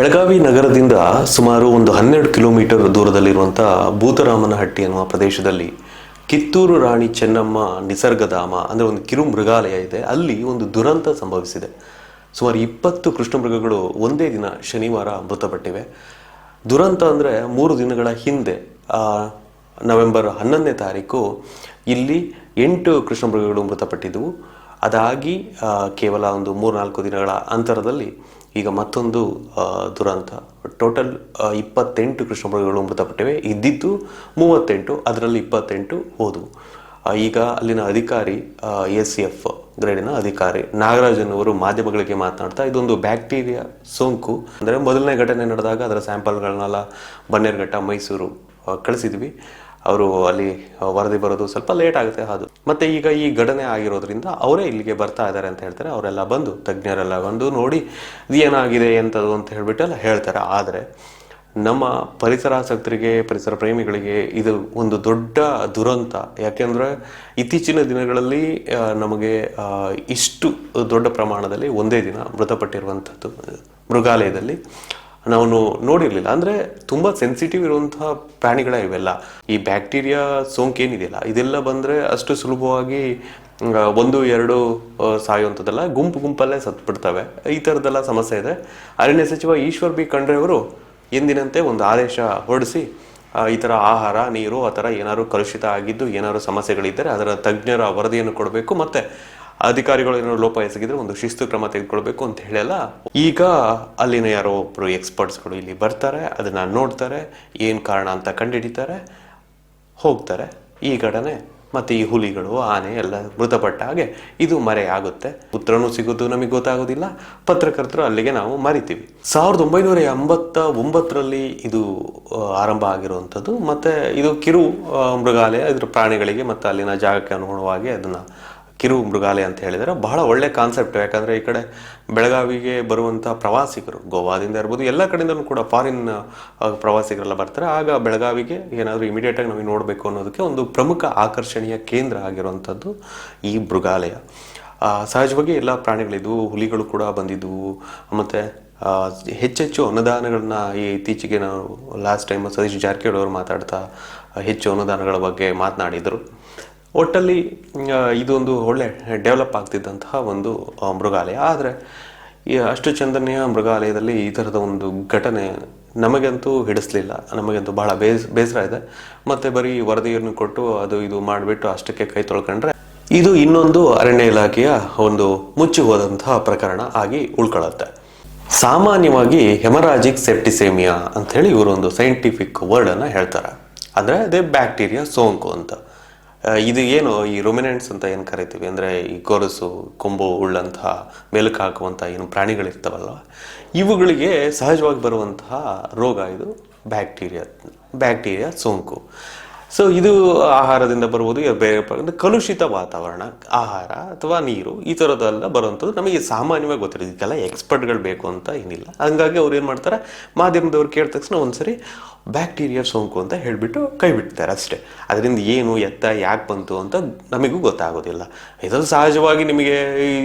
ಬೆಳಗಾವಿ ನಗರದಿಂದ ಸುಮಾರು ಒಂದು ಹನ್ನೆರಡು ಕಿಲೋಮೀಟರ್ ದೂರದಲ್ಲಿರುವಂಥ ಭೂತರಾಮನಹಟ್ಟಿ ಅನ್ನುವ ಪ್ರದೇಶದಲ್ಲಿ ಕಿತ್ತೂರು ರಾಣಿ ಚೆನ್ನಮ್ಮ ನಿಸರ್ಗಧಾಮ ಅಂದರೆ ಒಂದು ಕಿರು ಮೃಗಾಲಯ ಇದೆ. ಅಲ್ಲಿ ಒಂದು ದುರಂತ ಸಂಭವಿಸಿದೆ. ಸುಮಾರು ಇಪ್ಪತ್ತು ಕೃಷ್ಣ ಮೃಗಗಳು ಒಂದೇ ದಿನ ಶನಿವಾರ ಮೃತಪಟ್ಟಿವೆ. ದುರಂತ ಅಂದರೆ ಮೂರು ದಿನಗಳ ಹಿಂದೆ ನವೆಂಬರ್ ಹನ್ನೊಂದನೇ ತಾರೀಕು ಇಲ್ಲಿ ಎಂಟು ಕೃಷ್ಣ ಮೃಗಗಳು ಮೃತಪಟ್ಟಿದ್ದವು ಅದಾಗಿ ಕೇವಲ ಒಂದು ಮೂರ್ನಾಲ್ಕು ದಿನಗಳ ಅಂತರದಲ್ಲಿ ಈಗ ಮತ್ತೊಂದು ದುರಂತ. ಟೋಟಲ್ ಇಪ್ಪತ್ತೆಂಟು ಕೃಷ್ಣ ಮೃಗಗಳು ಮೃತಪಟ್ಟಿವೆ. ಇದ್ದಿದ್ದು ಮೂವತ್ತೆಂಟು, ಅದರಲ್ಲಿ ಇಪ್ಪತ್ತೆಂಟು ಹೋದವು. ಈಗ ಅಲ್ಲಿನ ಅಧಿಕಾರಿ ಎ ಸಿ ಎಫ್ ಗ್ರೇಡಿನ ಅಧಿಕಾರಿ ನಾಗರಾಜನ್ ಅವರು ಮಾಧ್ಯಮಗಳಿಗೆ ಮಾತನಾಡ್ತಾ, ಇದೊಂದು ಬ್ಯಾಕ್ಟೀರಿಯಾ ಸೋಂಕು. ಅಂದರೆ ಮೊದಲನೇ ಘಟನೆ ನಡೆದಾಗ ಅದರ ಸ್ಯಾಂಪಲ್ಗಳನ್ನೆಲ್ಲ ಬನ್ನೇರುಘಟ್ಟ, ಮೈಸೂರು ಕಳಿಸಿದ್ವಿ. ಅವರು ಅಲ್ಲಿ ವರದಿ ಬರೋದು ಸ್ವಲ್ಪ ಲೇಟ್ ಆಗುತ್ತೆ ಅದು. ಮತ್ತೆ ಈಗ ಈ ಘಟನೆ ಆಗಿರೋದ್ರಿಂದ ಅವರೇ ಇಲ್ಲಿಗೆ ಬರ್ತಾ ಇದ್ದಾರೆ ಅಂತ ಹೇಳ್ತಾರೆ. ಅವರೆಲ್ಲ ಬಂದು ತಜ್ಞರೆಲ್ಲ ಬಂದು ನೋಡಿ ಏನಾಗಿದೆ ಎಂಥದ್ದು ಅಂತ ಹೇಳ್ಬಿಟ್ಟೆಲ್ಲ ಹೇಳ್ತಾರೆ. ಆದರೆ ನಮ್ಮ ಪರಿಸರಾಸಕ್ತರಿಗೆ ಪರಿಸರ ಪ್ರೇಮಿಗಳಿಗೆ ಇದು ಒಂದು ದೊಡ್ಡ ದುರಂತ. ಯಾಕೆಂದ್ರೆ ಇತ್ತೀಚಿನ ದಿನಗಳಲ್ಲಿ ನಮಗೆ ಇಷ್ಟು ದೊಡ್ಡ ಪ್ರಮಾಣದಲ್ಲಿ ಒಂದೇ ದಿನ ಮೃತಪಟ್ಟಿರುವಂಥದ್ದು ಮೃಗಾಲಯದಲ್ಲಿ. ನಾವು ನೋಡಿರಲಿಲ್ಲ. ಅಂದರೆ ತುಂಬ ಸೆನ್ಸಿಟಿವ್ ಇರುವಂತಹ ಪ್ರಾಣಿಗಳ ಇವೆಲ್ಲ. ಈ ಬ್ಯಾಕ್ಟೀರಿಯಾ ಸೋಂಕೇನಿದೆಯಲ್ಲ, ಇದೆಲ್ಲ ಬಂದರೆ ಅಷ್ಟು ಸುಲಭವಾಗಿ ಒಂದು, ಎರಡು ಸಾಯುವಂಥದ್ದೆಲ್ಲ ಗುಂಪು ಗುಂಪಲ್ಲೇ ಸತ್ಬಿಡ್ತವೆ. ಈ ಥರದ್ದೆಲ್ಲ ಸಮಸ್ಯೆ ಇದೆ. ಅರಣ್ಯ ಸಚಿವ ಈಶ್ವರ್ ಬಿ ಖಂಡ್ರೆ ಅವರು ಎಂದಿನಂತೆ ಒಂದು ಆದೇಶ ಹೊರಡಿಸಿ ಈ ಥರ ಆಹಾರ, ನೀರು, ಆ ಥರ ಏನಾದ್ರು ಕಲುಷಿತ ಆಗಿದ್ದು ಏನಾದ್ರು ಸಮಸ್ಯೆಗಳಿದ್ದರೆ ಅದರ ತಜ್ಞರ ವರದಿಯನ್ನು ಕೊಡಬೇಕು. ಮತ್ತೆ ಅಧಿಕಾರಿಗಳು ಏನಾದ್ರು ಲೋಪ ಎಸಗಿದ್ರೆ ಒಂದು ಶಿಸ್ತು ಕ್ರಮ ತೆಗೆದುಕೊಳ್ಬೇಕು ಅಂತ ಹೇಳಲ್ಲ. ಈಗ ಅಲ್ಲಿನ ಯಾರೋ ಒಬ್ರು ಎಕ್ಸ್ಪರ್ಟ್ಸ್ಗಳು ಇಲ್ಲಿ ಬರ್ತಾರೆ, ಅದನ್ನ ನೋಡ್ತಾರೆ, ಏನು ಕಾರಣ ಅಂತ ಕಂಡುಹಿಡಿತಾರೆ, ಹೋಗ್ತಾರೆ. ಈ ಘಟನೆ ಮತ್ತೆ ಈ ಹುಲಿಗಳು, ಆನೆ ಎಲ್ಲ ಮೃತಪಟ್ಟ ಹಾಗೆ ಇದು ಮರೆ ಆಗುತ್ತೆ. ಉತ್ತರನೂ ಸಿಗೋದು ನಮಗೆ ಗೊತ್ತಾಗೋದಿಲ್ಲ. ಪತ್ರಕರ್ತರು ಅಲ್ಲಿಗೆ ನಾವು ಮರಿತೀವಿ. ಸಾವಿರದ ಒಂಬೈನೂರ ಎಂಬತ್ತ ಒಂಬತ್ತರಲ್ಲಿ ಇದು ಆರಂಭ ಆಗಿರುವಂಥದ್ದು. ಮತ್ತೆ ಇದು ಕಿರು ಮೃಗಾಲಯ, ಇದ್ರ ಪ್ರಾಣಿಗಳಿಗೆ ಮತ್ತು ಅಲ್ಲಿನ ಜಾಗಕ್ಕೆ ಅನುಗುಣವಾಗಿ ಅದನ್ನ ಕಿರು ಮೃಗಾಲಯ ಅಂತ ಹೇಳಿದರೆ ಬಹಳ ಒಳ್ಳೆ ಕಾನ್ಸೆಪ್ಟ್ ಯಾಕಂದರೆ ಈ ಕಡೆ ಬೆಳಗಾವಿಗೆ ಬರುವಂಥ ಪ್ರವಾಸಿಗರು, ಗೋವಾದಿಂದ ಇರ್ಬೋದು, ಎಲ್ಲ ಕಡೆಯಿಂದಲೂ ಕೂಡ ಫಾರಿನ್ ಪ್ರವಾಸಿಗರೆಲ್ಲ ಬರ್ತಾರೆ. ಆಗ ಬೆಳಗಾವಿಗೆ ಏನಾದರೂ ಇಮಿಡಿಯೇಟಾಗಿ ನಾವು ನೋಡಬೇಕು ಅನ್ನೋದಕ್ಕೆ ಒಂದು ಪ್ರಮುಖ ಆಕರ್ಷಣೀಯ ಕೇಂದ್ರ ಆಗಿರುವಂಥದ್ದು ಈ ಮೃಗಾಲಯ. ಸಹಜವಾಗಿ ಎಲ್ಲ ಪ್ರಾಣಿಗಳಿದ್ವು ಹುಲಿಗಳು ಕೂಡ ಬಂದಿದ್ದವು. ಮತ್ತು ಹೆಚ್ಚೆಚ್ಚು ಅನುದಾನಗಳನ್ನ ಈ ಇತ್ತೀಚೆಗೆ ನಾವು ಲಾಸ್ಟ್ ಟೈಮ್ ಸತೀಶ್ ಜಾರಕಿಹೊಳಿ ಅವರು ಮಾತಾಡ್ತಾ ಹೆಚ್ಚು ಅನುದಾನಗಳ ಬಗ್ಗೆ ಮಾತನಾಡಿದರು. ಒಟ್ಟಲ್ಲಿ ಇದೊಂದು ಒಳ್ಳೆ ಡೆವಲಪ್ ಆಗ್ತಿದ್ದಂತಹ ಒಂದು ಮೃಗಾಲಯ. ಆದರೆ, ಈ ಅಷ್ಟು ಚಂದನೆಯ ಮೃಗಾಲಯದಲ್ಲಿ ಈ ಥರದ ಒಂದು ಘಟನೆ ನಮಗಂತೂ ಹಿಡಿಸ್ಲಿಲ್ಲ. ನಮಗಂತೂ ಬಹಳ ಬೇಸ್, ಬೇಸರ ಇದೆ. ಮತ್ತೆ ಬರೀ ವರದಿಯನ್ನು ಕೊಟ್ಟು ಅದು ಇದು ಮಾಡಿಬಿಟ್ಟು ಅಷ್ಟಕ್ಕೆ ಕೈ ತೊಳ್ಕೊಂಡ್ರೆ ಇದು ಇನ್ನೊಂದು ಅರಣ್ಯ ಇಲಾಖೆಯ ಒಂದು ಮುಚ್ಚಿ ಹೋದಂತಹ ಪ್ರಕರಣ ಆಗಿ ಉಳ್ಕೊಳ್ಳುತ್ತೆ. ಸಾಮಾನ್ಯವಾಗಿ ಹೆಮರಾಜಿಕ್ ಸೆಪ್ಟಿಸೇಮಿಯಾ ಇವರು ಒಂದು ಸೈಂಟಿಫಿಕ್ ವರ್ಡ್ ಅನ್ನ ಹೇಳ್ತಾರೆ. ಅಂದ್ರೆ ಅದೇ ಬ್ಯಾಕ್ಟೀರಿಯಾ ಸೋಂಕು ಅಂತ. ಇದು ಏನು ಈ ರೊಮಿನೆಂಟ್ಸ್ ಅಂತ ಏನು ಕರಿತೀವಿ? ಅಂದರೆ ಈ ಗೊರಸು ಕೊಂಬು, ಉಳ್ಳಂತಹ ಮೆಲುಕು ಹಾಕುವಂಥ ಏನು ಪ್ರಾಣಿಗಳಿರ್ತಾವಲ್ವ? ಇವುಗಳಿಗೆ ಸಹಜವಾಗಿ ಬರುವಂತಹ ರೋಗ ಇದು ಬ್ಯಾಕ್ಟೀರಿಯಾ ಬ್ಯಾಕ್ಟೀರಿಯಾ ಸೋಂಕು. ಸೊ ಇದು ಆಹಾರದಿಂದ ಬರ್ಬೋದು ಬೇರೆ ಕಲುಷಿತ ವಾತಾವರಣ, ಆಹಾರ ಅಥವಾ ನೀರು, ಈ ಥರದ್ದೆಲ್ಲ ಬರುವಂಥದ್ದು ನಮಗೆ ಸಾಮಾನ್ಯವಾಗಿ ಗೊತ್ತಿರೋದು. ಇದಕ್ಕೆಲ್ಲ ಎಕ್ಸ್ಪರ್ಟ್ಗಳು ಬೇಕು ಅಂತ ಏನಿಲ್ಲ. ಹಂಗಾಗಿ ಅವ್ರು ಏನು ಮಾಡ್ತಾರೆ? ಮಾಧ್ಯಮದವ್ರು ಕೇಳಿದ ತಕ್ಷಣ ಒಂದ್ಸರಿ ಬ್ಯಾಕ್ಟೀರಿಯಾ ಸೋಂಕು ಅಂತ ಹೇಳಿಬಿಟ್ಟು ಕೈ ಬಿಡ್ತಾರೆ ಅಷ್ಟೇ. ಅದರಿಂದ ಏನು ಎತ್ತ, ಯಾಕೆ ಬಂತು ಅಂತ ನಮಗೂ ಗೊತ್ತಾಗೋದಿಲ್ಲ. ಇದು ಸಹಜವಾಗಿ ನಿಮಗೆ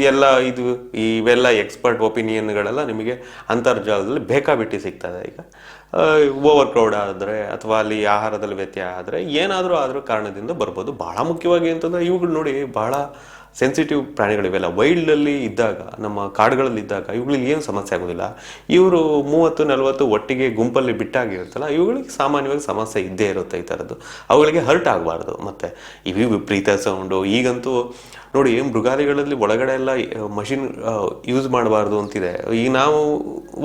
ಎಲ್ಲ ಇದು ಇವೆಲ್ಲ ಎಕ್ಸ್ಪರ್ಟ್ ಒಪಿನಿಯನ್ಗಳೆಲ್ಲ ನಿಮಗೆ ಅಂತರ್ಜಾಲದಲ್ಲಿ ಬೇಕಾಬಿಟ್ಟು ಸಿಗ್ತದೆ ಈಗ. ಓವರ್ ಕ್ರೌಡ್ ಆದರೆ ಅಥವಾ ಅಲ್ಲಿ ಆಹಾರದಲ್ಲಿ ವ್ಯತ್ಯಯ ಆದರೆ ಏನಾದರೂ ಆದರೂ ಕಾರಣದಿಂದ ಬರ್ಬೋದು. ಭಾಳ ಮುಖ್ಯವಾಗಿ ಅಂತಂದರೆ ಇವುಗಳು ನೋಡಿ ಬಹಳ ಸೆನ್ಸಿಟಿವ್ ಪ್ರಾಣಿಗಳಿವೆಲ್ಲ ವೈಲ್ಡಲ್ಲಿ ಇದ್ದಾಗ, ನಮ್ಮ ಕಾಡುಗಳಲ್ಲಿ ಇದ್ದಾಗ ಇವುಗಳಿಗೆ ಏನು ಸಮಸ್ಯೆ ಆಗೋದಿಲ್ಲ. ಇವರು ಮೂವತ್ತು, ನಲವತ್ತು ಒಟ್ಟಿಗೆ ಗುಂಪಲ್ಲಿ ಬಿಟ್ಟಾಗಿರುತ್ತಲ್ಲ, ಇವುಗಳಿಗೆ ಸಾಮಾನ್ಯವಾಗಿ ಸಮಸ್ಯೆ ಇದ್ದೇ ಇರುತ್ತೆ ಈ ಥರದ್ದು. ಅವುಗಳಿಗೆ ಹರ್ಟ್ ಆಗಬಾರ್ದು. ಮತ್ತು ಇವು ವಿಪರೀತ ಸೌಂಡು ಈಗಂತೂ ನೋಡಿ, ಮೃಗಾಲಯಗಳಲ್ಲಿ ಒಳಗಡೆ ಎಲ್ಲ ಮಷಿನ್ ಯೂಸ್ ಮಾಡಬಾರ್ದು ಅಂತಿದೆ. ಈಗ ನಾವು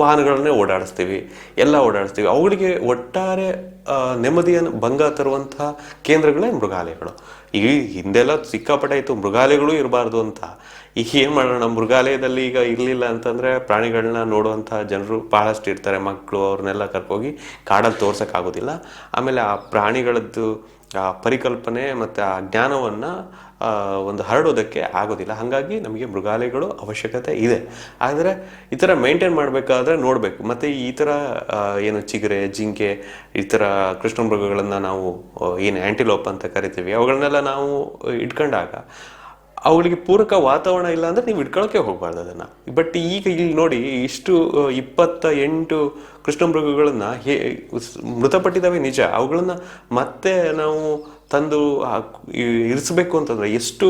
ವಾಹನಗಳನ್ನೇ ಓಡಾಡಿಸ್ತೀವಿ, ಎಲ್ಲ ಓಡಾಡಿಸ್ತೀವಿ. ಅವುಗಳಿಗೆ ಒಟ್ಟಾರೆ ನೆಮ್ಮದಿಯನ್ನು ಭಂಗ ತರುವಂತಹ ಕೇಂದ್ರಗಳೇ ಮೃಗಾಲಯಗಳು. ಈ ಹಿಂದೆಲ್ಲ ಸಿಕ್ಕಾಪಟ್ಟೆ ಇತ್ತು ಮೃಗಾಲಯಗಳು ಇರಬಾರ್ದು ಅಂತ. ಈಗ ಏನು ಮಾಡೋಣ, ಮೃಗಾಲಯದಲ್ಲಿ ಈಗ ಇರಲಿಲ್ಲ ಅಂತಂದರೆ ಪ್ರಾಣಿಗಳನ್ನ ನೋಡುವಂಥ ಜನರು ಭಾಳಷ್ಟು ಇರ್ತಾರೆ. ಮಕ್ಕಳು ಅವ್ರನ್ನೆಲ್ಲ ಕರ್ಕೋಗಿ ಕಾಡಲ್ಲಿ ತೋರ್ಸೋಕ್ಕಾಗೋದಿಲ್ಲ. ಆಮೇಲೆ ಆ ಪ್ರಾಣಿಗಳದ್ದು, ಆ ಪರಿಕಲ್ಪನೆ ಮತ್ತು ಆ ಜ್ಞಾನವನ್ನು ಒಂದು ಹರಡೋದಕ್ಕೆ ಆಗೋದಿಲ್ಲ. ಹಾಗಾಗಿ ನಮಗೆ ಮೃಗಾಲಯಗಳು ಅವಶ್ಯಕತೆ ಇದೆ. ಆದರೆ ಈ ಥರ ಮೇಂಟೈನ್ ಮಾಡಬೇಕಾದ್ರೆ ನೋಡಬೇಕು. ಮತ್ತು ಈ ಥರ ಏನು ಚಿಗರೆ, ಜಿಂಕೆ, ಈ ಥರ ಕೃಷ್ಣ ಮೃಗಗಳನ್ನು ನಾವು ಏನು ಆ್ಯಂಟಿಲೋಪ್ ಅಂತ ಕರಿತೀವಿ. ಅವುಗಳನ್ನೆಲ್ಲ ನಾವು ಇಟ್ಕೊಂಡಾಗ ಅವುಗಳಿಗೆ ಪೂರಕ ವಾತಾವರಣ ಇಲ್ಲ ಅಂದ್ರೆ ನೀವು ಇಟ್ಕೊಳಕ್ಕೆ ಹೋಗ್ಬಾರ್ದು ಅದನ್ನ. ಬಟ್ ಈಗ ಇಲ್ಲಿ ನೋಡಿ, ಇಷ್ಟು ಇಪ್ಪತ್ತ ಎಂಟು ಕೃಷ್ಣ ಮೃಗಗಳನ್ನ ಹೇ, ಮೃತಪಟ್ಟಿದ್ದಾವೆ ನಿಜ. ಅವುಗಳನ್ನ ಮತ್ತೆ ನಾವು ತಂದು ಇರಿಸಬೇಕು ಅಂತಂದ್ರೆ ಎಷ್ಟು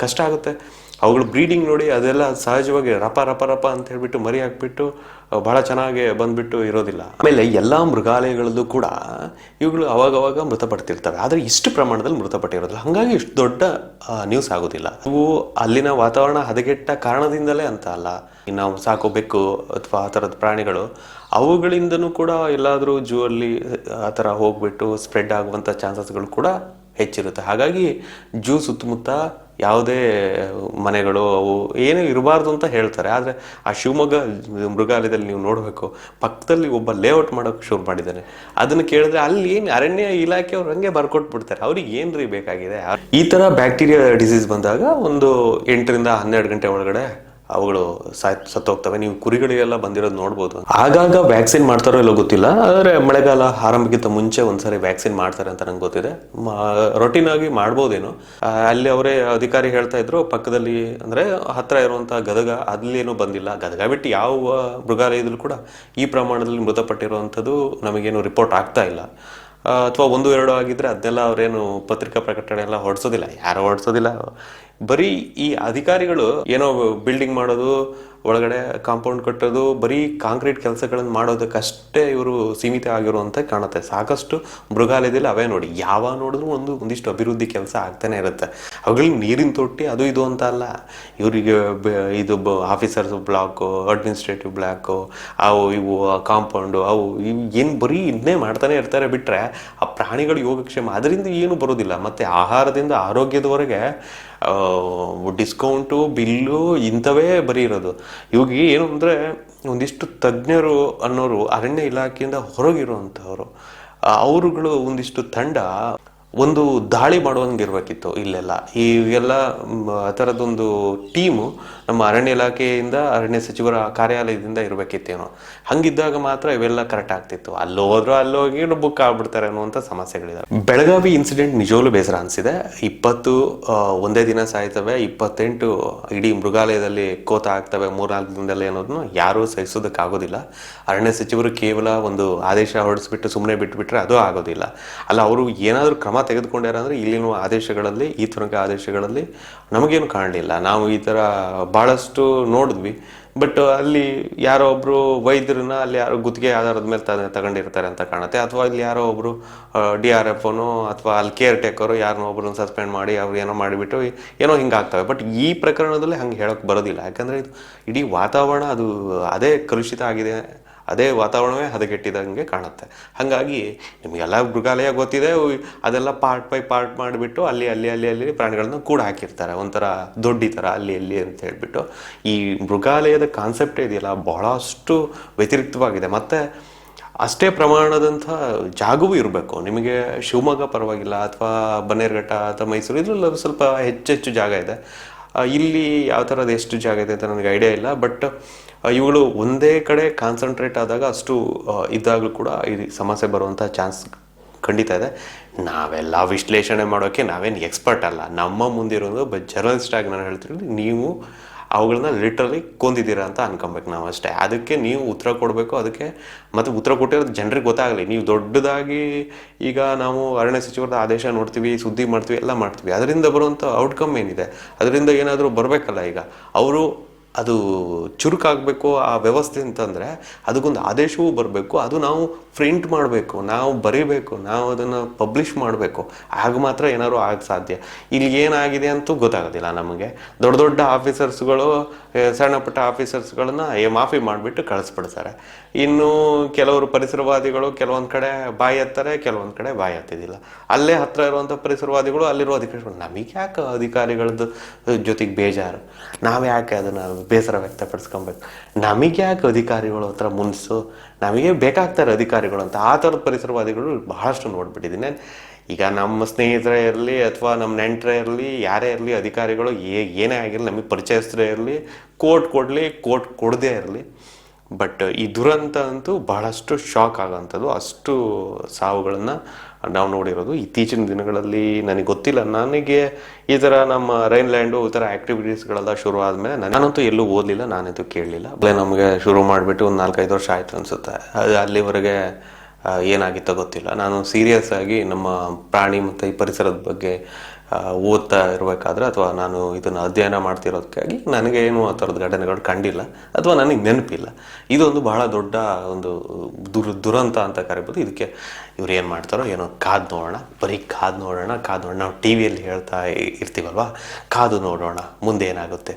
ಕಷ್ಟ ಆಗುತ್ತೆ? ಅವುಗಳು ಬ್ರೀಡಿಂಗ್ ನೋಡಿ ಅದೆಲ್ಲ ಸಹಜವಾಗಿ ರಪ ರಪ ರಪ ಅಂತ ಹೇಳ್ಬಿಟ್ಟು ಮರಿ ಹಾಕ್ಬಿಟ್ಟು ಭಾಳ ಚೆನ್ನಾಗಿ ಬಂದ್ಬಿಟ್ಟು ಇರೋದಿಲ್ಲ. ಆಮೇಲೆ ಎಲ್ಲ ಮೃಗಾಲಯಗಳಲ್ಲೂ ಕೂಡ ಇವುಗಳು ಅವಾಗವಾಗ ಮೃತಪಡ್ತಿರ್ತವೆ ಆದರೆ ಇಷ್ಟು ಪ್ರಮಾಣದಲ್ಲಿ ಮೃತಪಟ್ಟಿರೋದಿಲ್ಲ. ಹಾಗಾಗಿ ಇಷ್ಟು ದೊಡ್ಡ ನ್ಯೂಸ್ ಆಗೋದಿಲ್ಲ. ಇವು ಅಲ್ಲಿನ ವಾತಾವರಣ ಹದಗೆಟ್ಟ ಕಾರಣದಿಂದಲೇ ಅಂತ ಅಲ್ಲ. ನಾವು ಸಾಕೋ ಬೆಕ್ಕು ಅಥವಾ ಆ ಥರದ ಪ್ರಾಣಿಗಳು, ಅವುಗಳಿಂದನೂ ಕೂಡ ಎಲ್ಲಾದರೂ ಜೂ ಅಲ್ಲಿ ಆ ಥರ ಹೋಗ್ಬಿಟ್ಟು ಸ್ಪ್ರೆಡ್ ಆಗುವಂಥ ಚಾನ್ಸಸ್ಗಳು ಕೂಡ ಹೆಚ್ಚಿರುತ್ತೆ. ಹಾಗಾಗಿ ಜೂ ಸುತ್ತಮುತ್ತ ಯಾವುದೇ ಮನೆಗಳು ಅವು ಏನೂ ಇರಬಾರ್ದು ಅಂತ ಹೇಳ್ತಾರೆ. ಆದರೆ ಆ ಶಿವಮೊಗ್ಗ ಮೃಗಾಲಯದಲ್ಲಿ ನೀವು ನೋಡಬೇಕು, ಪಕ್ಕದಲ್ಲಿ ಒಬ್ಬ ಲೇಔಟ್ ಮಾಡೋಕೆ ಶುರು ಮಾಡಿದ್ದಾನೆ. ಅದನ್ನು ಕೇಳಿದ್ರೆ ಅಲ್ಲಿ ಏನು ಅರಣ್ಯ ಇಲಾಖೆಯವ್ರು ಹಂಗೆ ಬರ್ಕೊಟ್ಬಿಡ್ತಾರೆ. ಅವ್ರಿಗೆ ಏನು ರೀ ಬೇಕಾಗಿದೆ? ಈ ಥರ ಬ್ಯಾಕ್ಟೀರಿಯಾ ಡಿಸೀಸ್ ಬಂದಾಗ ಒಂದು ಎಂಟರಿಂದ ಹನ್ನೆರಡು ಗಂಟೆ ಒಳಗಡೆ ಅವುಗಳು ಸಾಯ್, ಸತ್ತೋಗ್ತವೆ. ನೀವು ಕುರಿಗಳಿಗೆಲ್ಲ ಬಂದಿರೋದು ನೋಡ್ಬೋದು. ಆಗಾಗ ವ್ಯಾಕ್ಸಿನ್ ಮಾಡ್ತಾರೋ ಇಲ್ಲೋ ಗೊತ್ತಿಲ್ಲ. ಆದರೆ ಮಳೆಗಾಲ ಆರಂಭಕ್ಕಿಂತ ಮುಂಚೆ ಒಂದ್ಸರಿ ವ್ಯಾಕ್ಸಿನ್ ಮಾಡ್ತಾರೆ ಅಂತ ನಂಗೆ ಗೊತ್ತಿದೆ. ರೊಟೀನ್ ಆಗಿ ಮಾಡ್ಬೋದೇನೋ. ಅಲ್ಲಿ ಅವರೇ ಅಧಿಕಾರಿ ಹೇಳ್ತಾ ಇದ್ರು, ಪಕ್ಕದಲ್ಲಿ ಅಂದರೆ ಹತ್ತಿರ ಇರುವಂಥ ಗದಗ, ಅಲ್ಲೇನೂ ಬಂದಿಲ್ಲ. ಗದಗ ಬಿಟ್ಟು ಯಾವ ಮೃಗಾಲಯದಲ್ಲೂ ಕೂಡ ಈ ಪ್ರಮಾಣದಲ್ಲಿ ಮೃತಪಟ್ಟಿರುವಂಥದ್ದು ನಮಗೇನು ರಿಪೋರ್ಟ್ ಆಗ್ತಾ ಇಲ್ಲ. ಅಥವಾ ಒಂದು, ಎರಡು ಆಗಿದ್ರೆ ಅದೆಲ್ಲ ಅವರೇನು ಪತ್ರಿಕಾ ಪ್ರಕಟಣೆ ಎಲ್ಲ ಹೊಡ್ಸೋದಿಲ್ಲ. ಯಾರು ಹೊಡ್ಸೋದಿಲ್ಲ. ಬರೀ ಈ ಅಧಿಕಾರಿಗಳು ಏನೋ ಬಿಲ್ಡಿಂಗ್ ಮಾಡೋದು ಒಳಗಡೆ ಕಾಂಪೌಂಡ್ ಕಟ್ಟೋದು, ಬರೀ ಕಾಂಕ್ರೀಟ್ ಕೆಲಸಗಳನ್ನು ಮಾಡೋದಕ್ಕಷ್ಟೇ ಇವರು ಸೀಮಿತ ಆಗಿರುವಂತೆ ಕಾಣುತ್ತೆ. ಸಾಕಷ್ಟು ಮೃಗಾಲಯದಲ್ಲಿ ಅವೇ ನೋಡಿ. ಯಾವ ನೋಡಿದ್ರು ಒಂದು, ಒಂದಿಷ್ಟು ಅಭಿವೃದ್ಧಿ ಕೆಲಸ ಆಗ್ತಾನೆ ಇರುತ್ತೆ. ಅವುಗಳಿಗೆ ನೀರಿನ ತೊಟ್ಟಿ ಅದು ಇದು ಅಂತ ಅಲ್ಲ. ಇವರಿಗೆ ಇದು ಆಫೀಸರ್ಸ್ ಬ್ಲಾಕು ಅಡ್ಮಿನಿಸ್ಟ್ರೇಟಿವ್ ಬ್ಲಾಕು ಅವು ಇವು ಕಾಂಪೌಂಡು ಅವು ಇವು ಏನು ಬರೀ ಇದನ್ನೇ ಮಾಡ್ತಾನೆ ಇರ್ತಾರೆ ಬಿಟ್ಟರೆ ಆ ಪ್ರಾಣಿಗಳು ಯೋಗಕ್ಷೇಮ. ಅದರಿಂದ ಏನು ಬರೋದಿಲ್ಲ. ಮತ್ತು ಆಹಾರದಿಂದ ಆರೋಗ್ಯದವರೆಗೆ ಡಿಸ್ಕೌಂಟು ಬಿಲ್ಲು ಇಂಥವೇ ಬರೀ ಇರೋದು ಇವಾಗ ಏನು ಅಂದರೆ ಒಂದಿಷ್ಟು ತಜ್ಞರು ಅನ್ನೋರು ಅರಣ್ಯ ಇಲಾಖೆಯಿಂದ ಹೊರಗಿರುವಂಥವ್ರು ಅವರುಗಳು ಒಂದಿಷ್ಟು ತಂಡ ಒಂದು ದಾಳಿ ಮಾಡುವಂಗಿರ್ಬೇಕಿತ್ತು ಇಲ್ಲೆಲ್ಲ. ಈ ಎಲ್ಲ ಮ್, ಆ ಥರದೊಂದು ಟೀಮು ನಮ್ಮ ಅರಣ್ಯ ಇಲಾಖೆಯಿಂದ ಅರಣ್ಯ ಸಚಿವರ ಕಾರ್ಯಾಲಯದಿಂದ ಇರಬೇಕಿತ್ತೇನೋ. ಹಂಗಿದ್ದಾಗ ಮಾತ್ರ ಇವೆಲ್ಲ ಕರೆಕ್ಟ್ ಆಗ್ತಿತ್ತು. ಅಲ್ಲಿ ಹೋದ್ರು ಅಲ್ಲಿ ಹೋಗಿ ಬುಕ್ ಆಗ್ಬಿಡ್ತಾರೆ ಅನ್ನುವಂಥ ಸಮಸ್ಯೆಗಳಿದೆ ಬೆಳಗಾವಿ ಇನ್ಸಿಡೆಂಟ್ ನಿಜವಾಗ್ಲೂ ಬೇಸರ ಅನಿಸಿದೆ. ಇಪ್ಪತ್ತು ಒಂದೇ ದಿನ ಸಾಯ್ತವೆ. ಇಪ್ಪತ್ತೆಂಟು ಇಡೀ ಮೃಗಾಲಯದಲ್ಲಿ ಕೋತ ಆಗ್ತವೆ. ಮೂರ್ನಾಲ್ಕು ದಿನದಲ್ಲಿ ಅನ್ನೋದನ್ನು ಯಾರೂ ಸಹಿಸೋದಕ್ಕಾಗೋದಿಲ್ಲ. ಅರಣ್ಯ ಸಚಿವರು ಕೇವಲ ಒಂದು ಆದೇಶ ಹೊರಡಿಸ್ಬಿಟ್ಟು ಸುಮ್ಮನೆ ಬಿಟ್ಬಿಟ್ರೆ ಅದು ಆಗೋದಿಲ್ಲ. ಅಲ್ಲ ಅವರು ಏನಾದರೂ ಕ್ರಮ ತೆಗೆದುಕೊಂಡ್ಯಾರ ಅಂದರೆ ಇಲ್ಲಿನ ಆದೇಶಗಳಲ್ಲಿ, ಈ ತನಕ ಆದೇಶಗಳಲ್ಲಿ ನಮಗೇನು ಕಾಣಲಿಲ್ಲ. ನಾವು ಈ ಥರ ಭಾಳಷ್ಟು ನೋಡಿದ್ವಿ. ಬಟ್ ಅಲ್ಲಿ ಯಾರೋ ಒಬ್ಬರು ವೈದ್ಯರನ್ನ, ಅಲ್ಲಿ ಯಾರೋ ಗುತ್ತಿಗೆ ಆಧಾರದ ಮೇಲೆ ತ ತಗೊಂಡಿರ್ತಾರೆ ಅಂತ ಕಾಣುತ್ತೆ. ಅಥವಾ ಇಲ್ಲಿ ಯಾರೋ ಒಬ್ಬರು ಡಿ ಆರ್ ಎಫ್ ಅಥವಾ ಅಲ್ಲಿ ಕೇರ್ ಟೇಕರು ಯಾರನ್ನೋ ಒಬ್ರನ್ನ ಸಸ್ಪೆಂಡ್ ಮಾಡಿ ಅವ್ರು ಏನೋ ಮಾಡಿಬಿಟ್ಟು ಏನೋ ಹಿಂಗೆ ಆಗ್ತವೆ ಬಟ್ ಈ ಪ್ರಕರಣದಲ್ಲಿ ಹಂಗೆ ಹೇಳೋಕೆ ಬರೋದಿಲ್ಲ. ಯಾಕಂದರೆ ಇದು ಇಡೀ ವಾತಾವರಣ ಅದು ಅದೇ ಕಲುಷಿತ ಆಗಿದೆ. ಅದೇ ವಾತಾವರಣವೇ ಹದಗೆಟ್ಟಿದಂಗೆ ಕಾಣುತ್ತೆ. ಹಾಗಾಗಿ ನಿಮಗೆಲ್ಲ ಮೃಗಾಲಯ ಗೊತ್ತಿದೆ ಅದೆಲ್ಲ ಪಾರ್ಟ್ ಬೈ ಪಾರ್ಟ್ ಮಾಡಿಬಿಟ್ಟು ಅಲ್ಲಿ ಅಲ್ಲಿ ಅಲ್ಲಿ ಅಲ್ಲಿ ಪ್ರಾಣಿಗಳನ್ನ ಕೂಡ ಹಾಕಿರ್ತಾರೆ. ಒಂಥರ ದೊಡ್ಡಿ ಥರ ಅಲ್ಲಿ ಅಲ್ಲಿ ಅಂತ ಹೇಳಿಬಿಟ್ಟು. ಈ ಮೃಗಾಲಯದ ಕಾನ್ಸೆಪ್ಟ್ ಇದೆಯಲ್ಲ, ಬಹಳಷ್ಟು ವ್ಯತಿರಿಕ್ತವಾಗಿದೆ. ಮತ್ತು ಅಷ್ಟೇ ಪ್ರಮಾಣದಂಥ ಜಾಗವೂ ಇರಬೇಕು. ನಿಮಗೆ ಶಿವಮೊಗ್ಗ ಪರವಾಗಿಲ್ಲ, ಅಥವಾ ಬನ್ನೇರುಘಟ್ಟ, ಅಥವಾ ಮೈಸೂರು ಇದರಲ್ಲ ಸ್ವಲ್ಪ ಹೆಚ್ಚೆಚ್ಚು ಜಾಗ ಇದೆ. ಇಲ್ಲಿ ಯಾವ ಥರದ ಎಷ್ಟು ಜಾಗ ಇದೆ ಅಂತ ನನಗೆ ಐಡಿಯಾ ಇಲ್ಲ ಬಟ್ ಇವುಗಳು ಒಂದೇ ಕಡೆ ಕಾನ್ಸಂಟ್ರೇಟ್ ಆದಾಗ ಅಷ್ಟು ಇದ್ದಾಗಲೂ ಕೂಡ ಈ ಸಮಸ್ಯೆ ಬರುವಂಥ ಚಾನ್ಸ್ ಖಂಡಿತ ಇದೆ. ನಾವೆಲ್ಲ ವಿಶ್ಲೇಷಣೆ ಮಾಡೋಕ್ಕೆ ನಾವೇನು ಎಕ್ಸ್ಪರ್ಟ್ ಅಲ್ಲ. ನಮ್ಮ ಮುಂದಿರೋದು ಬ ಜರ್ನಲಿಸ್ಟ್ ಆಗಿ ನಾನು ಹೇಳ್ತಿರೋದು ನೀವು ಅವುಗಳನ್ನ ಲಿಟ್ರಲಿ ಕೊಂದಿದ್ದೀರಾ ಅಂತ ಅನ್ಕೊಬೇಕು ನಾವು ಅಷ್ಟೇ. ಅದಕ್ಕೆ ನೀವು ಉತ್ತರ ಕೊಡಬೇಕು, ಅದಕ್ಕೆ ಮತ್ತು ಉತ್ತರ ಕೊಟ್ಟಿರೋದು ಜನರಿಗೆ ಗೊತ್ತಾಗಲಿ. ನೀವು ದೊಡ್ಡದಾಗಿ ಈಗ ನಾವು ಅರಣ್ಯ ಸಚಿವರದ ಆದೇಶ ನೋಡ್ತೀವಿ, ಸುದ್ದಿ ಮಾಡ್ತೀವಿ, ಎಲ್ಲ ಮಾಡ್ತೀವಿ. ಅದರಿಂದ ಬರುವಂಥ ಔಟ್ಕಮ್ ಏನಿದೆ? ಅದರಿಂದ ಏನಾದರೂ ಬರಬೇಕಲ್ಲ ಈಗ? ಅವರು ಅದು ಚುರುಕಾಗಬೇಕು ಆ ವ್ಯವಸ್ಥೆ ಅಂತಂದರೆ ಅದಕ್ಕೊಂದು ಆದೇಶವೂ ಬರಬೇಕು. ಅದು ನಾವು ಪ್ರಿಂಟ್ ಮಾಡಬೇಕು, ನಾವು ಬರೀಬೇಕು, ನಾವು ಅದನ್ನು ಪಬ್ಲಿಷ್ ಮಾಡಬೇಕು. ಆಗ ಮಾತ್ರ ಏನಾದ್ರು ಆಗ ಸಾಧ್ಯ. ಇಲ್ಲಿ ಏನಾಗಿದೆ ಅಂತೂ ಗೊತ್ತಾಗೋದಿಲ್ಲ ನಮಗೆ. ದೊಡ್ಡ ದೊಡ್ಡ ಆಫೀಸರ್ಸ್ಗಳು ಸಣ್ಣ ಪುಟ್ಟ ಆಫೀಸರ್ಸ್ಗಳನ್ನ ಮಾಫಿ ಮಾಡಿಬಿಟ್ಟು ಕಳಿಸ್ಬಿಡ್ತಾರೆ. ಇನ್ನು ಕೆಲವರು ಪರಿಸರವಾದಿಗಳು ಕೆಲವೊಂದು ಕಡೆ ಬಾಯಿ ಎತ್ತಾರೆ, ಕೆಲವೊಂದು ಕಡೆ ಬಾಯಿ ಎತ್ತಿದಿಲ್ಲ. ಅಲ್ಲೇ ಹತ್ರ ಇರುವಂಥ ಪರಿಸರವಾದಿಗಳು ಅಲ್ಲಿರೋ ಅಧಿಕಾರಿಗಳು. ನಮಗೆ ಯಾಕೆ ಅಧಿಕಾರಿಗಳದ್ದು ಜೊತೆಗೆ ಬೇಜಾರು? ನಾವು ಯಾಕೆ ಅದನ್ನು ಬೇಸರ ವ್ಯಕ್ತಪಡಿಸ್ಕೊಬೇಕು. ನಮಗೆ ಯಾಕೆ ಅಧಿಕಾರಿಗಳು ಹತ್ರ ಮುನ್ಸು? ನಮಗೆ ಬೇಕಾಗ್ತಾರೆ ಅಧಿಕಾರಿಗಳು ಅಂತ. ಆ ಥರದ ಪರಿಸರವಾದಿಗಳು ಬಹಳಷ್ಟು ನೋಡ್ಬಿಟ್ಟಿದ್ದೀನಿ. ಈಗ ನಮ್ಮ ಸ್ನೇಹಿತರೇ ಇರಲಿ ಅಥವಾ ನಮ್ಮ ನೆಂಟರೇ ಇರಲಿ, ಯಾರೇ ಇರಲಿ, ಅಧಿಕಾರಿಗಳು ಏ, ಏನೇ ಆಗಿರಲಿ, ನಮಗೆ ಪರಿಚಯಸ್ಥರೇ ಇರಲಿ, ಕೋರ್ಟ್ ಕೊಡಲಿ, ಕೋರ್ಟ್ ಕೊಡದೇ ಇರಲಿ ಬಟ್ ಈ ದುರಂತ ಅಂತೂ ಬಹಳಷ್ಟು ಶಾಕ್ ಆಗೋಂಥದ್ದು. ಅಷ್ಟು ಸಾವುಗಳನ್ನು ನಾವು ನೋಡಿರೋದು. ಇತ್ತೀಚಿನ ದಿನಗಳಲ್ಲಿ ನನಗೆ ಗೊತ್ತಿಲ್ಲ. ನನಗೆ ಈ ಥರ ನಮ್ಮ ರೈನ್ಲ್ಯಾಂಡು, ಈ ಥರ ಆ್ಯಕ್ಟಿವಿಟೀಸ್ಗಳೆಲ್ಲ ಶುರು ಆದಮೇಲೆ ನಾನಂತೂ ಎಲ್ಲೂ ಓದಲಿಲ್ಲ ನಾನಂತೂ ಕೇಳಲಿಲ್ಲ. ನಮಗೆ ಶುರು ಮಾಡಿಬಿಟ್ಟು ಒಂದು ನಾಲ್ಕೈದು ವರ್ಷ ಆಯಿತು ಅನಿಸುತ್ತೆ. ಅದು ಅಲ್ಲಿವರೆಗೆ ಏನಾಗಿತ್ತೋ ಗೊತ್ತಿಲ್ಲ. ನಾನು ಸೀರಿಯಸ್ ಆಗಿ ನಮ್ಮ ಪ್ರಾಣಿ ಮತ್ತು ಈ ಪರಿಸರದ ಬಗ್ಗೆ ಓದ್ತಾ ಇರಬೇಕಾದ್ರೆ ಅಥವಾ ನಾನು ಇದನ್ನು ಅಧ್ಯಯನ ಮಾಡ್ತಿರೋದಕ್ಕಾಗಿ ಏನು ಆ ಥರದ ಘಟನೆಗಳು ಕಂಡಿಲ್ಲ ಅಥವಾ ನನಗೆ ನೆನಪಿಲ್ಲ. ಇದೊಂದು ಬಹಳ ದೊಡ್ಡ ಒಂದು ದುರ್, ದುರಂತ ಅಂತ ಕರಿಬೋದು. ಇದಕ್ಕೆ ಇವ್ರು ಏನು ಮಾಡ್ತಾರೋ ಏನೋ ಕಾದು ನೋಡೋಣ. ಬರೀ ಕಾದು ನೋಡೋಣ ಕಾದು ನೋಡೋಣ. ನಾವು ಟಿ ವಿಯಲ್ಲಿ ಹೇಳ್ತಾ ಇರ್ತೀವಲ್ವ? ಕಾದು ನೋಡೋಣ, ಮುಂದೆ ಏನಾಗುತ್ತೆ?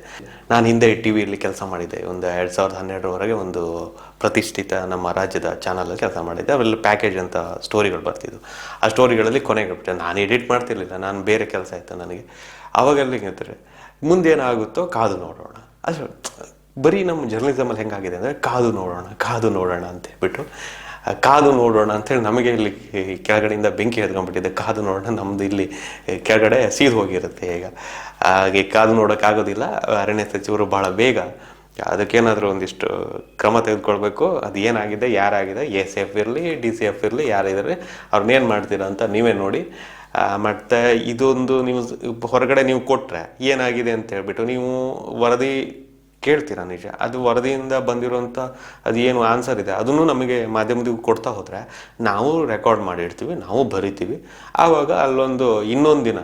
ನಾನು ಹಿಂದೆ ಟಿ ವಿಯಲ್ಲಿ ಕೆಲಸ ಮಾಡಿದ್ದೆ. ಒಂದು ಎರಡು ಸಾವಿರದ ಹನ್ನೆರಡರವರೆಗೆ ಒಂದು ಪ್ರತಿಷ್ಠಿತ ನಮ್ಮ ರಾಜ್ಯದ ಚಾನಲಲ್ಲಿ ಕೆಲಸ ಮಾಡಿದ್ದೆ. ಅವರಲ್ಲಿ ಪ್ಯಾಕೇಜ್ ಅಂತ ಸ್ಟೋರಿಗಳು ಬರ್ತಿದ್ವು. ಆ ಸ್ಟೋರಿಗಳಲ್ಲಿ ಕೊನೆಗೆ ನಾನು ಎಡಿಟ್ ಮಾಡ್ತಿರ್ಲಿಲ್ಲ. ನಾನು ಬೇರೆ ಕೆಲಸ ಆಯಿತು ನನಗೆ. ಅವಾಗೆಲ್ಲ ಹೇಳ್ತಾರೆ ಮುಂದೇನಾಗುತ್ತೋ ಕಾದು ನೋಡೋಣ. ಅಷ್ಟು ಬರೀ ನಮ್ಮ ಜರ್ನಲಿಸಮಲ್ಲಿ ಹೆಂಗಾಗಿದೆ ಅಂದರೆ ಕಾದು ನೋಡೋಣ ಕಾದು ನೋಡೋಣ ಅಂತ ಹೇಳ್ಬಿಟ್ಟು ಕಾದು ನೋಡೋಣ ಅಂತೇಳಿ ನಮಗೆ ಇಲ್ಲಿ ಕೆಳಗಡೆಯಿಂದ ಬೆಂಕಿ ಎದ್ಕೊಂಡ್ಬಿಟ್ಟಿದೆ ಕಾದು ನೋಡೋಣ, ನಮ್ದು ಇಲ್ಲಿ ಕೆಳಗಡೆ ಸೀದು ಹೋಗಿರುತ್ತೆ ಈಗ. ಹಾಗೆ ಕಾದು ನೋಡೋಕ್ಕಾಗೋದಿಲ್ಲ ಅರಣ್ಯ ಸಚಿವರು ಭಾಳ ಬೇಗ ಅದಕ್ಕೇನಾದರೂ ಒಂದಿಷ್ಟು ಕ್ರಮ ತೆಗೆದುಕೊಳ್ಬೇಕು. ಅದು ಏನಾಗಿದೆ, ಯಾರಾಗಿದೆ, ಎ ಸಿ ಎಫ್ ಇರಲಿ, ಡಿ ಸಿ ಎಫ್ ಇರಲಿ ಯಾರಿದ್ದಾರೆ ಅವ್ರನ್ನೇನು ಮಾಡ್ತೀರಾ ಅಂತ ನೀವೇ ನೋಡಿ. ಮತ್ತು ಇದೊಂದು ನೀವು ಹೊರಗಡೆ ನೀವು ಕೊಟ್ಟರೆ ಏನಾಗಿದೆ ಅಂತ ಹೇಳ್ಬಿಟ್ಟು ನೀವು ವರದಿ ಕೇಳ್ತೀರಾ ನಿಜ? ಅದು ವರದಿಯಿಂದ ಬಂದಿರುವಂಥ ಅದು ಏನು ಆನ್ಸರ್ ಇದೆ, ಅದನ್ನು ನಮಗೆ ಮಾಧ್ಯಮದಿಗೂ ಕೊಡ್ತಾ ಹೋದರೆ ನಾವು ರೆಕಾರ್ಡ್ ಮಾಡಿರ್ತೀವಿ, ನಾವು ಬರಿತೀವಿ. ಆವಾಗ ಅಲ್ಲೊಂದು ಇನ್ನೊಂದು ದಿನ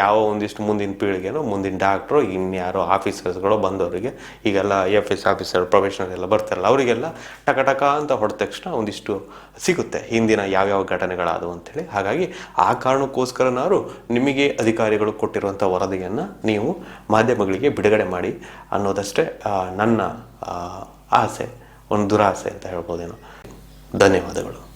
ಯಾವ ಒಂದಿಷ್ಟು ಮುಂದಿನ ಪೀಳಿಗೆನೋ, ಮುಂದಿನ ಡಾಕ್ಟ್ರು ಇನ್ಯಾರೋ ಆಫೀಸರ್ಸ್ಗಳು ಬಂದವರಿಗೆ, ಈಗೆಲ್ಲ ಎಫ್ ಎಸ್ ಆಫೀಸರ್ ಪ್ರೊಫೆಷನಲ್ ಎಲ್ಲ ಬರ್ತಾರಲ್ಲ, ಅವರಿಗೆಲ್ಲ ಟಕ ಟಕ ಅಂತ ಹೊಡೆದ ತಕ್ಷಣ ಒಂದಿಷ್ಟು ಸಿಗುತ್ತೆ, ಹಿಂದಿನ ಯಾವ್ಯಾವ ಘಟನೆಗಳಾದವು ಅಂಥೇಳಿ ಹಾಗಾಗಿ ಆ ಕಾರಣಕ್ಕೋಸ್ಕರನಾದ್ರು ನಿಮಗೆ ಅಧಿಕಾರಿಗಳು ಕೊಟ್ಟಿರುವಂಥ ವರದಿಯನ್ನು ನೀವು ಮಾಧ್ಯಮಗಳಿಗೆ ಬಿಡುಗಡೆ ಮಾಡಿ ಅನ್ನೋದಷ್ಟೇ ನನ್ನ ಆಸೆ ಒಂದು ದುರಾಸೆ ಅಂತ ಹೇಳ್ಬೋದೇನೋ. ಧನ್ಯವಾದಗಳು.